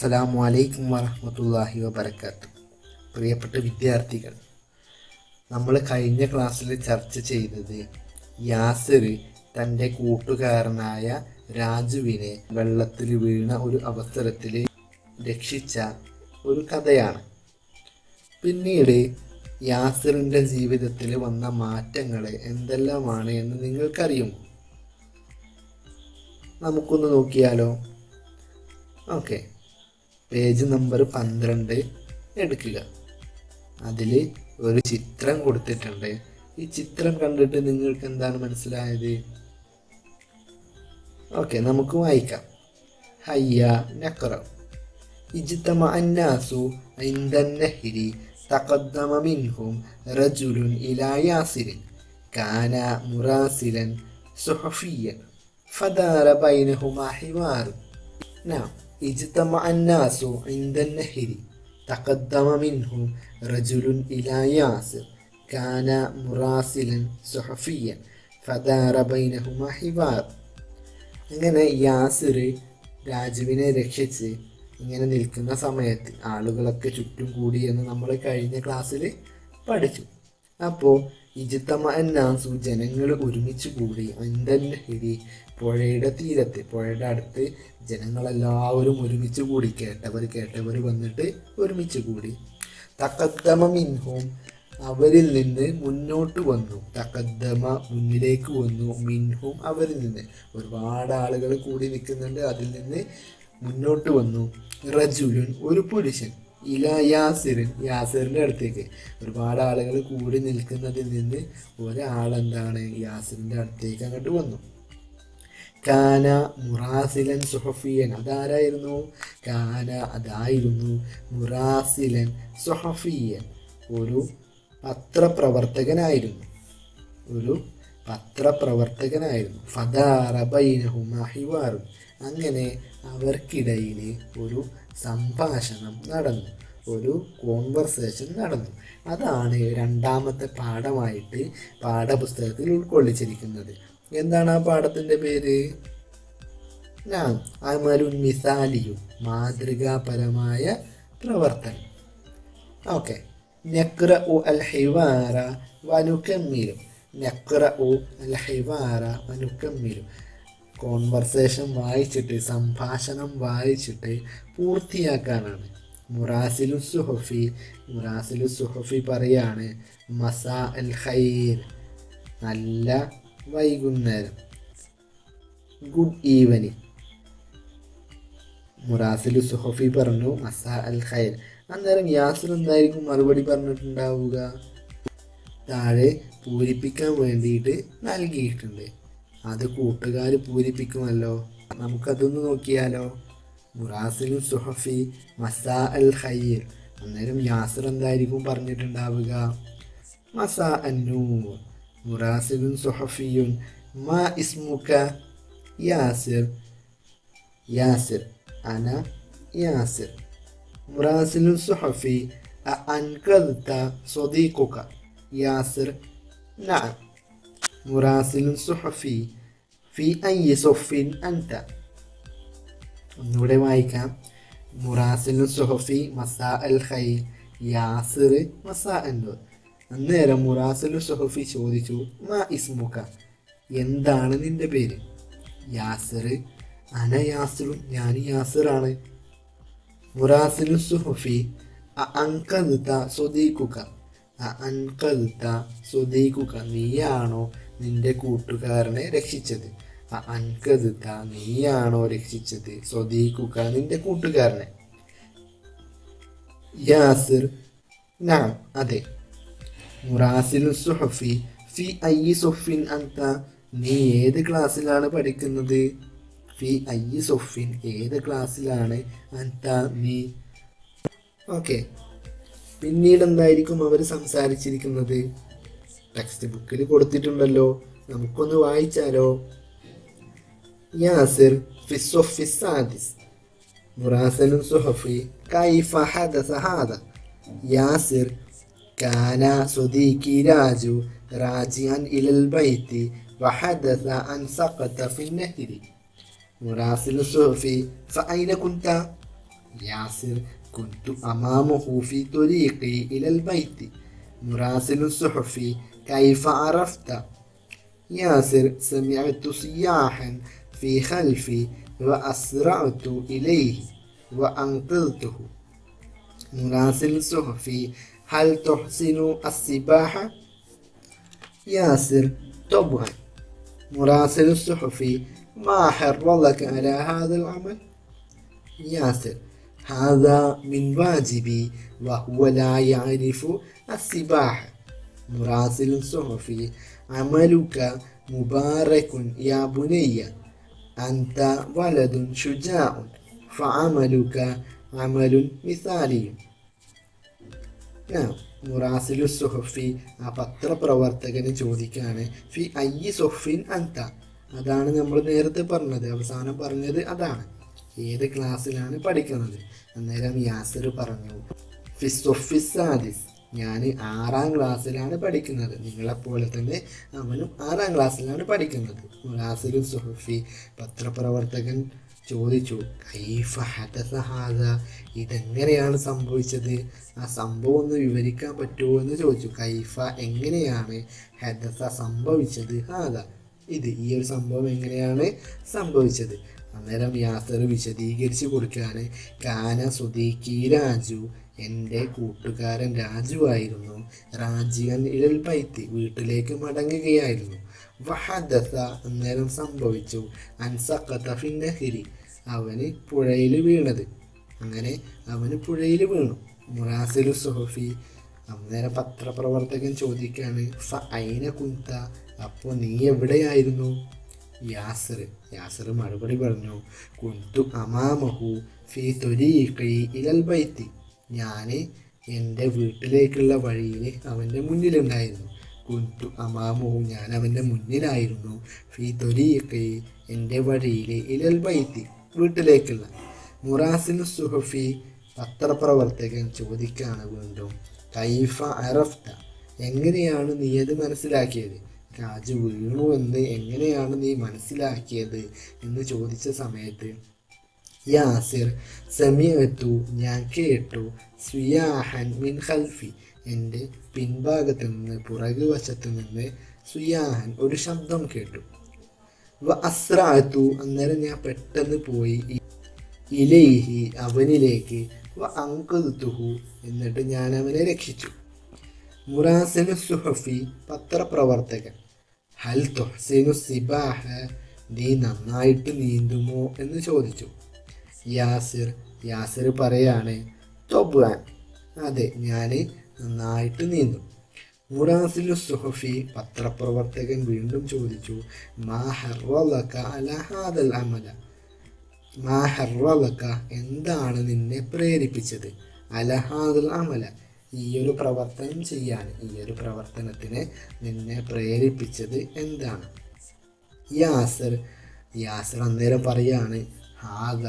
അസ്സലാമു അലൈക്കും വറഹമത്തല്ലാഹി വബർക്കാത്തു പ്രിയപ്പെട്ട വിദ്യാർത്ഥികൾ നമ്മൾ കഴിഞ്ഞ ക്ലാസ്സിൽ ചർച്ച ചെയ്തത് യാസിർ തന്റെ കൂട്ടുകാരനായ രാജുവിനെ വെള്ളത്തിൽ വീണ ഒരു അവസരത്തിൽ രക്ഷിച്ച ഒരു കഥയാണ്. പിന്നീട് യാസിറിന്റെ ജീവിതത്തിൽ വന്ന മാറ്റങ്ങൾ എന്തെല്ലാമാണ് എന്ന് നിങ്ങൾക്കറിയുമോ? നമുക്കൊന്ന് നോക്കിയാലോ? ഓക്കെ. പേജ് നമ്പർ പന്ത്രണ്ട് എടുക്കുക. അതിൽ ഒരു ചിത്രം കൊടുത്തിട്ടുണ്ട്. ഈ ചിത്രം കണ്ടിട്ട് നിങ്ങൾക്ക് എന്താണ് മനസ്സിലായത്? ഓക്കെ നമുക്ക് വായിക്കാം. ഹയ്യ നക്കറ ഇജ്തമ അന്നാസു നഹ്രി തഖദ്ദമ മിൻഹും റജുലുൻ ഇലായാസിരൻ കാന മുറാസിലൻ സുഹഫിയൻ ഫദാര ബൈനഹുമാ ഹിമാർ നാം ഇജ്തമ അന്നാസു ഇന്ദന്നഹരി തഖദ്ദമ മിൻഹു റജുലുൻ ഇലാ യാസിർ. കാന മുറാസിലൻ സുഹഫിയൻ. ഫദാറ ബൈനഹുമ ഹിവാർ. ഇങ്ങനെ യാസിർ രാജുവിനെ രക്ഷിച്ച് ഇങ്ങനെ നിൽക്കുന്ന സമയത്ത് ആളുകളൊക്കെ ചുറ്റും കൂടി എന്ന് നമ്മൾ കഴിഞ്ഞ ക്ലാസ്സിൽ പഠിച്ചു. അപ്പോൾ ഇജിത്തമ എന്നാസു ജനങ്ങൾ ഒരുമിച്ച് കൂടി അന്തൻ ഹിരി പുഴയുടെ തീരത്ത് പുഴയുടെ അടുത്ത് ജനങ്ങളെല്ലാവരും ഒരുമിച്ച് കൂടി കേട്ടവർ കേട്ടവർ വന്നിട്ട് ഒരുമിച്ച് കൂടി. തക്കദ്ദമ മിൻഹും അവരിൽ നിന്ന് മുന്നോട്ട് വന്നു. തക്കദ്ദമ മുന്നിലേക്ക് വന്നു. മിൻഹും അവരിൽ നിന്ന്. ഒരുപാട് ആളുകൾ കൂടി നിൽക്കുന്നുണ്ട്. അതിൽ നിന്ന് മുന്നോട്ട് വന്നു. റജുലുൻ ഒരു പുരുഷൻ. ഇല യാസിറിൻ യാസിറിന്റെ അടുത്തേക്ക്. ഒരുപാട് ആളുകൾ കൂടി നിൽക്കുന്നതിൽ നിന്ന് ഒരാളെന്താണ് യാസിറിന്റെ അടുത്തേക്ക് അങ്ങോട്ട് വന്നു. കാന മുറാസിലൻ സുഹഫിയൻ. അതാരായിരുന്നു? കാന അതായിരുന്നു മുറാസിലൻ സുഹഫിയൻ. ഒരു പത്രപ്രവർത്തകനായിരുന്നു. ഒരു പത്രപ്രവർത്തകനായിരുന്നു. ഫദാറബൈനഹുമാഹിവാറും ബൈനഹുമ ഹിവാറും അങ്ങനെ അവർക്കിടയിൽ ഒരു സംഭാഷണം നടന്നു. ഒരു കോൺവെർസേഷൻ നടന്നു. അതാണ് രണ്ടാമത്തെ പാഠമായിട്ട് പാഠപുസ്തകത്തിൽ ഉൾക്കൊള്ളിച്ചിരിക്കുന്നത്. എന്താണ് ആ പാഠത്തിന്റെ പേര്? അമലുൻ മിസാലിയും മാതൃകാപരമായ പ്രവർത്തനം. ഓക്കെ. നക്ര ഉ അൽ ഹിവാറ വനുക്കമ്മിലും നക്ര ഉ അൽ ഹിവാറ വനുക്കമ്മിലും കോൺവെർസേഷൻ വായിച്ചിട്ട് സംഭാഷണം വായിച്ചിട്ട് പൂർത്തിയാക്കാനാണ്. മുറാസിലു സുഹഫി മുറാസിലു സുഹഫി പറയാണ് മസാ അൽ ഖൈർ നല്ല വൈകുന്നേരം. ഗുഡ് ഈവനിങ് മുറാസിൽ സുഹഫി പറഞ്ഞു അസ അൽ ഖൈർ. അന്നേരം യാസിർ എന്തായിരിക്കും മറുപടി പറഞ്ഞിട്ടുണ്ടാവുക? താഴെ പൂരിപ്പിക്കാൻ വേണ്ടിയിട്ട് നൽകിയിട്ടുണ്ട്. അത് കൂട്ടുകാർ പൂരിപ്പിക്കുമല്ലോ? നമുക്കതൊന്ന് നോക്കിയാലോ? മുറാസിലു സുഹഫി മസാ അൽ ഖൈർ. അന്നേരം യാസിർ എന്തായിരിക്കും പറഞ്ഞിട്ടുണ്ടാവുക? മസാ അന്നൂർ. മുറാസിലുൻ സുഹഫിയുൻ മാ ഇസ്മുക യാസിർ യാസിർ അന യാസിർ മുറാസിലുൻ സുഹഫി അൻകദ്ത സ്വദീഖുക യാസിർ നഅം മുറാസിലുൻ സുഹഫി ഫി അയ്യ സൊഫിൻ അൻത ഒന്നുകൂടെ വായിക്കാം മുറാസിലുൻ സുഹഫി മസാ അൽ ഖൈർ യാസിർ മസാ അന്നൂർ അന്നേരം മുറാസലു ഷഹഫി ചോദിച്ചു മാ ഇസ്മുക്ക എന്താണ് നിന്റെ പേര്? യാസിർ അന യാസിറും ഞാൻ യാസിറാണ്. മുറാസിലു സുഹഫി അങ്കദ്ത സ്വദീക്കുക അൻകദ്ത സ്വദീക്കുക നീയാണോ നിന്റെ കൂട്ടുകാരനെ രക്ഷിച്ചത്? അൻകദ്ത നീയാണോ രക്ഷിച്ചത് സ്വദീക്കുക നിന്റെ കൂട്ടുകാരനെ? യാസിർ നാം അതെ. മുറാസിലു സുഹഫി. ഫി അയ്യി സൊഫിൻ അന്ത നീ ഏത് ക്ലാസ്സിലാണ് പഠിക്കുന്നത്? ഫി അയ്യി സൊഫിൻ ഏത് ക്ലാസ്സിലാണ്? അന്ത നീ. ഓക്കെ. പിന്നീട് എന്തായിരിക്കും അവർ സംസാരിച്ചിരിക്കുന്നത്? ടെക്സ്റ്റ് ബുക്കിൽ കൊടുത്തിട്ടുണ്ടല്ലോ. നമുക്കൊന്ന് വായിച്ചാലോ? യാസിർ ഫിസൊഫി സാദിസ്. മുറാസനു സുഹഫി. കൈഫ ഹാദ. യാസിർ كان صديقي راجو راجعا إلى البيت وحدث أن سقط في النهر مراسل صوفي فأين كنت؟ ياسر كنت أمامه في طريقي إلى البيت مراسل الصحفي كيف عرفت؟ ياسر سمعت صياحا في خلفي وأسرعت إليه وأنقذته مراسل الصحفي هل تحسن السباحة؟ ياسر طبعا مراسل الصحفي ما حرضك على هذا العمل؟ ياسر هذا من واجبي وهو لا يعرف السباحة مراسل صحفي عملك مبارك يا بني أنت ولد شجاع فعملك عمل مثالي മുറാസിലു സുഹഫി ആ പത്രപ്രവർത്തകന് ചോദിക്കുകയാണ് ഫി അയ്യി സൊഫിൻ അന്ത? അതാണ് നമ്മൾ നേരത്തെ പറഞ്ഞത് അവസാനം പറഞ്ഞത് അതാണ്. ഏത് ക്ലാസ്സിലാണ് പഠിക്കുന്നത്? അന്നേരം യാസർ പറഞ്ഞു ഫിസൊഫിസാദിസ് ഞാൻ ആറാം ക്ലാസ്സിലാണ് പഠിക്കുന്നത്. നിങ്ങളെപ്പോലെ തന്നെ അവനും ആറാം ക്ലാസ്സിലാണ് പഠിക്കുന്നത്. മുറാസിലു സുഹഫി പത്രപ്രവർത്തകൻ ചോദിച്ചു കൈഫ ഹദസഹാദ ഇതെങ്ങനെയാണ് സംഭവിച്ചത്? ആ സംഭവം ഒന്ന് വിവരിക്കാൻ പറ്റുമോ? എന്ന് ചോദിച്ചു. കൈഫ എങ്ങനെയാണ് ഹദസ സംഭവിച്ചത് ഹാദ? ഇത് ഈ ഒരു സംഭവം എങ്ങനെയാണ് സംഭവിച്ചത്? അന്നേരം യാസർ വിശദീകരിച്ച് കൊടുക്കുകയാണ്. കാന സുദീക്കി രാജു എന്റെ കൂട്ടുകാരൻ രാജുവായിരുന്നു രാജിയൻ ഇഴൽ പൈത്തി വീട്ടിലേക്ക് മടങ്ങുകയായിരുന്നു. വഹദസ അന്നേരം സംഭവിച്ചു. അൻസക്കത്ത ഫിന്നഹിരി അവന് പുഴയിൽ വീണത്. അങ്ങനെ അവന് പുഴയിൽ വീണു. മുറാസിലു സുഹഫി. അന്നേരം പത്രപ്രവർത്തകൻ ചോദിക്കാണ് ഫ ഐന കുന്ത? അപ്പോൾ നീ എവിടെയായിരുന്നു? യാസർ. യാസർ മറുപടി പറഞ്ഞു കുന്തു അമാമഹു ഫി തരീഖി ഇലൽ ബൈത്തി. ഞാൻ എന്റെ വീട്ടിലേക്കുള്ള വഴിയിൽ അവന്റെ മുന്നിലുണ്ടായിരുന്നു. കുന്തു അമാമോ ഞാൻ അവന്റെ മുന്നിലായിരുന്നു. ഫീ തൊലിയൊക്കെ എന്റെ വഴിയിലെ ഇലൽ ബൈത്തി വീട്ടിലേക്കുള്ള. മുറാസിൻ സുഹഫി പത്രപ്രവർത്തകൻ ചോദിക്കാണ് വീണ്ടും കൈഫ അറഫ്ത എങ്ങനെയാണ് നീ അത് മനസ്സിലാക്കിയത്? രാജു വീണു എന്ന് എങ്ങനെയാണ് നീ മനസ്സിലാക്കിയത്? എന്ന് ചോദിച്ച സമയത്ത് യാസിർ സമീപത്തു ഞാൻ കേട്ടു സുയാഹൻ മിൻ ഖൽഫി എന്റെ പിൻഭാഗത്ത് നിന്ന് പുറകു വശത്ത് നിന്ന് സുയാഹൻ ഒരു ശബ്ദം കേട്ടു. അസ്രാത്തു അന്നേരം ഞാൻ പെട്ടെന്ന് പോയി. ഇലേഹി അവനിലേക്ക്. വ അങ്കുതുഹു എന്നിട്ട് ഞാൻ അവനെ രക്ഷിച്ചു. മുറാസിനു സുഹഫി പത്രപ്രവർത്തകൻ. ഹൽ തൊഹസിനു സിബാഹ നീ നന്നായിട്ട് നീന്തുമോ എന്ന് ചോദിച്ചു. യാസിർ യാസിർ പറയാണ് തൊബ്വാൻ അതെ ഞാൻ നന്നായിട്ട് നീന്തും. മുറാസിലു സുഹഫി പത്രപ്രവർത്തകൻ വീണ്ടും ചോദിച്ചു മാ അമല? എന്താണ് നിന്നെ പ്രേരിപ്പിച്ചത്? അലഹാദുൽ അമല? ഈ ഒരു പ്രവർത്തനം ചെയ്യാൻ ഈ ഒരു പ്രവർത്തനത്തിന് നിന്നെ പ്രേരിപ്പിച്ചത് എന്താണ്? യാസർ യാസർ അന്നേരം പറയാണ് ഹാദ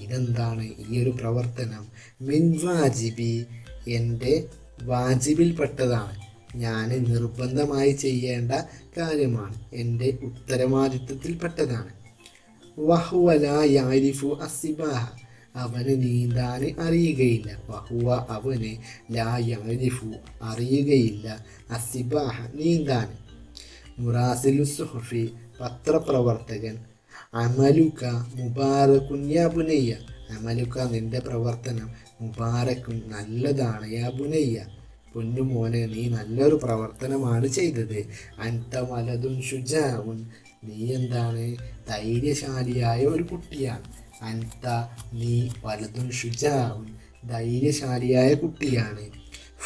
ഇതെന്താണ്? ഈ ഒരു പ്രവർത്തനം. മിൻ വാജിബി എന്റെ വാജിബിൽപ്പെട്ടതാണ് ഞാൻ നിർബന്ധമായി ചെയ്യേണ്ട കാര്യമാണ്. എന്റെ ഉത്തരവാദിത്വത്തിൽപ്പെട്ടതാണ്. വഹുവല യാരിഫു അസിബാഹ. അവന് നീന്താൻ അറിയുകയില്ല. വഹുവ അവന് ലാ യാരിഫു അറിയുകയില്ല. അസിബാഹ നീന്താൻ മുറാസിലു സുഹഫി പത്രപ്രവർത്തകൻ അമലുക മുബാറ യാ ബുനയ്യ. അമലുക നിന്റെ പ്രവർത്തനം മുബാറക്കുൻ നല്ലതാണ്. യാ ബുനയ്യ പൊന്നുമോനെ നീ നല്ലൊരു പ്രവർത്തനമാണ് ചെയ്തത്. അൻത മലതും ശുചാവും നീ എന്താണ് ധൈര്യശാലിയായ ഒരു കുട്ടിയാണ്. അൻത നീ വലതും ശുചാവും ധൈര്യശാലിയായ കുട്ടിയാണ്.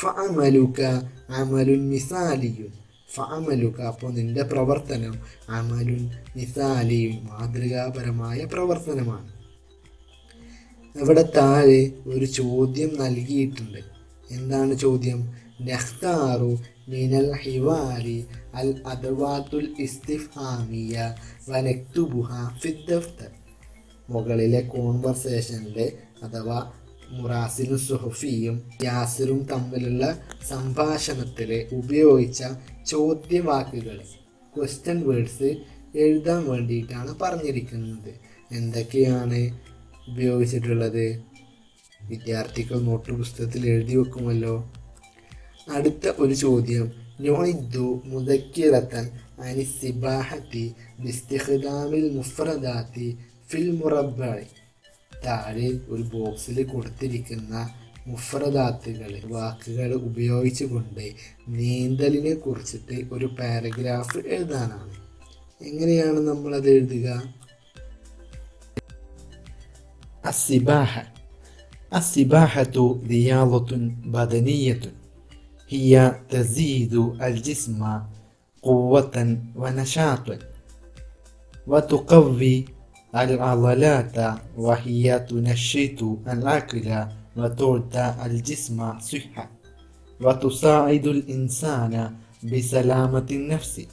ഫാമലുക അമലുൻ മിസാലിയും ഫാമലുക അപ്പോൾ നിന്റെ പ്രവർത്തനം അമലുൻ മിസാലിയും മാതൃകാപരമായ പ്രവർത്തനമാണ്. ഇവിടെ താഴെ ഒരു ചോദ്യം നൽകിയിട്ടുണ്ട്. എന്താണ് ചോദ്യം? നഹ്താറു മിനൽ ഹിവാരി അൽ അദവാത്തുൽ ഇസ്തിഫാമിയ വനക്തുബുഹ ഫിദ്ദഫ്തർ മുകളിലെ കോൺവെർസേഷനിലെ അഥവാ മുറാസിനും സുഹഫിയും യാസിറും തമ്മിലുള്ള സംഭാഷണത്തിൽ ഉപയോഗിച്ച ചോദ്യവാക്കുകൾ ക്വസ്റ്റ്യൻ വേർഡ്സ് എഴുതാൻ വേണ്ടിയിട്ടാണ് പറഞ്ഞിരിക്കുന്നത്. എന്തൊക്കെയാണ്? ഉപയോഗിച്ചിട്ടുള്ളത്. വിദ്യാർത്ഥികൾ നോട്ട് പുസ്തകത്തിൽ എഴുതി വെക്കുമല്ലോ. അടുത്ത ഒരു ചോദ്യം. നൊയ്ദു മുദക്കിറത്തൻ അനിസിബാഹത്തി ബിസ്തിഖ്ദാമിൽ മുഫ്രദാത്തി ഫിൽ മുറബായി താഴെ ഒരു ബോക്സിൽ കൊടുത്തിരിക്കുന്ന മുഫ്രദാത്തുകൾ വാക്കുകൾ ഉപയോഗിച്ചുകൊണ്ട് നീന്തലിനെ കുറിച്ചിട്ട് ഒരു പാരഗ്രാഫ് എഴുതാനാണ്. എങ്ങനെയാണ് നമ്മളത് എഴുതുക? السباحة. السباحة رياضة بدنية. هي تزيد الجسم قوة ونشاطا وتقوي العضلات وهي تنشط العقل وتعطي الجسم صحة وتساعد الإنسان بسلامة النفس.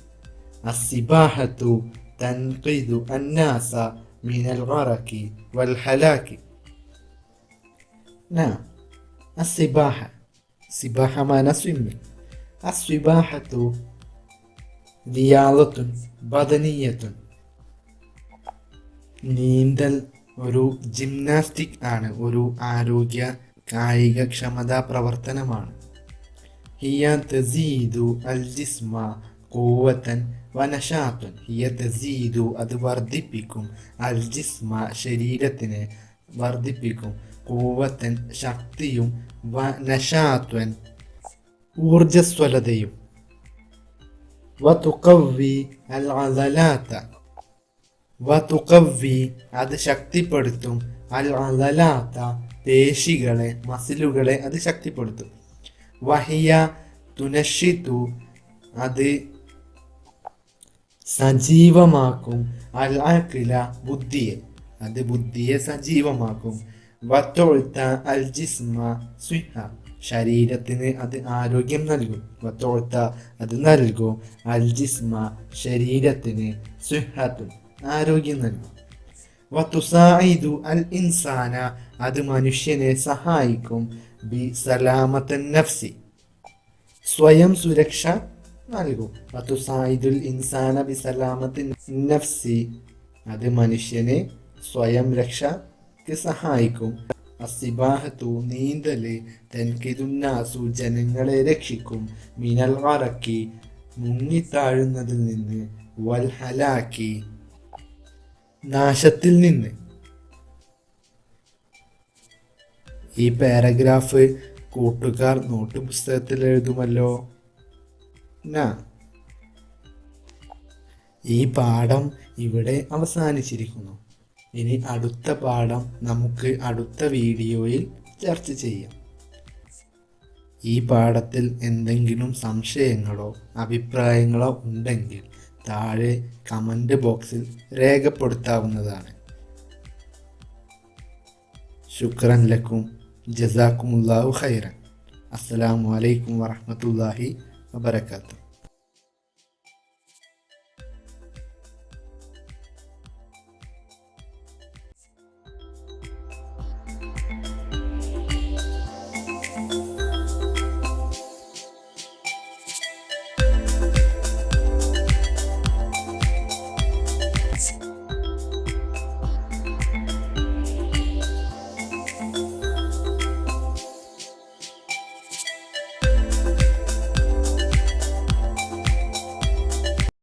السباحة تنقذ الناس من الغرق والهلاك نعم السباحة سباحة معنى swimming السباحة رياضة بدنية നീന്തൽ ഒരു ജിംനാസ്റ്റിക് ആണ് ഒരു ആരോഗ്യ കായിക ക്ഷമതാ പ്രവർത്തനമാണ് ഹിയ തസീദു അൽ ജിസ്മ കൂവത്തൻ വനഷാത്തൻ ഹിയ തസീദു അത് വർദ്ധിപ്പിക്കും. അൽ ജിസ്മ ശരീരത്തിനെ വർദ്ധിപ്പിക്കും. കൂവത്തൻ ശക്തിയും വനഷാത്വൻ ഊർജസ്വലതയും വതുക്കവി അൽ വതുക്കവി അത് ശക്തിപ്പെടുത്തും. അൽ അലലാത്ത പേശികളെ മസിലുകളെ അത് ശക്തിപ്പെടുത്തും. വഹിയ തുനഷിത്തു അത് സജീവമാക്കും. അൽ അഖില ബുദ്ധിയെ. അത് ബുദ്ധിയെ സജീവമാക്കും. വത്തോഴ്ത്ത അൽ ജിസ്മ സുഹ ശരീരത്തിന് അത് ആരോഗ്യം നൽകും. വത്തോഴ്ത്ത അത് നൽകും. അൽ ജിസ്മ ശരീരത്തിന് സ്വിഹത്തും ആരോഗ്യം നൽകും. വത്തുസായിദു അൽ ഇൻസാന. അത് മനുഷ്യനെ സഹായിക്കും. ബി സലാമത്തൻ നഫ്സി. സ്വയം സുരക്ഷ നൽകും. വത്തുസായിദുൽ ഇൻസാന നഫ്സി. അത് മനുഷ്യനെ സ്വയം രക്ഷക്ക് സഹായിക്കും. അസിബാഹത്തു നീന്തൽ തെൻകിതുന്നാസു ജനങ്ങളെ രക്ഷിക്കും. മിനൽ വറക്കി മുങ്ങിത്താഴുന്നതിൽ നിന്ന് വൽ ഹലാക്കി നാശത്തിൽ നിന്ന്. ഈ പാരഗ്രാഫ് കൂട്ടുകാർ നോട്ട് പുസ്തകത്തിൽ എഴുതുമല്ലോ? ഈ പാഠം ഇവിടെ അവസാനിച്ചിരിക്കുന്നു. ഇനി അടുത്ത പാഠം നമുക്ക് അടുത്ത വീഡിയോയിൽ ചർച്ച ചെയ്യാം. ഈ പാഠത്തിൽ എന്തെങ്കിലും സംശയങ്ങളോ അഭിപ്രായങ്ങളോ ഉണ്ടെങ്കിൽ താഴെ കമന്റ് ബോക്സിൽ രേഖപ്പെടുത്താവുന്നതാണ്. ശുക്രൻ ലക്കും ജസാക്കുമുല്ലാഹു ഖൈറൻ. അസ്സലാമു അലൈക്കും വറഹ്മത്തുള്ളാഹി Abarakata.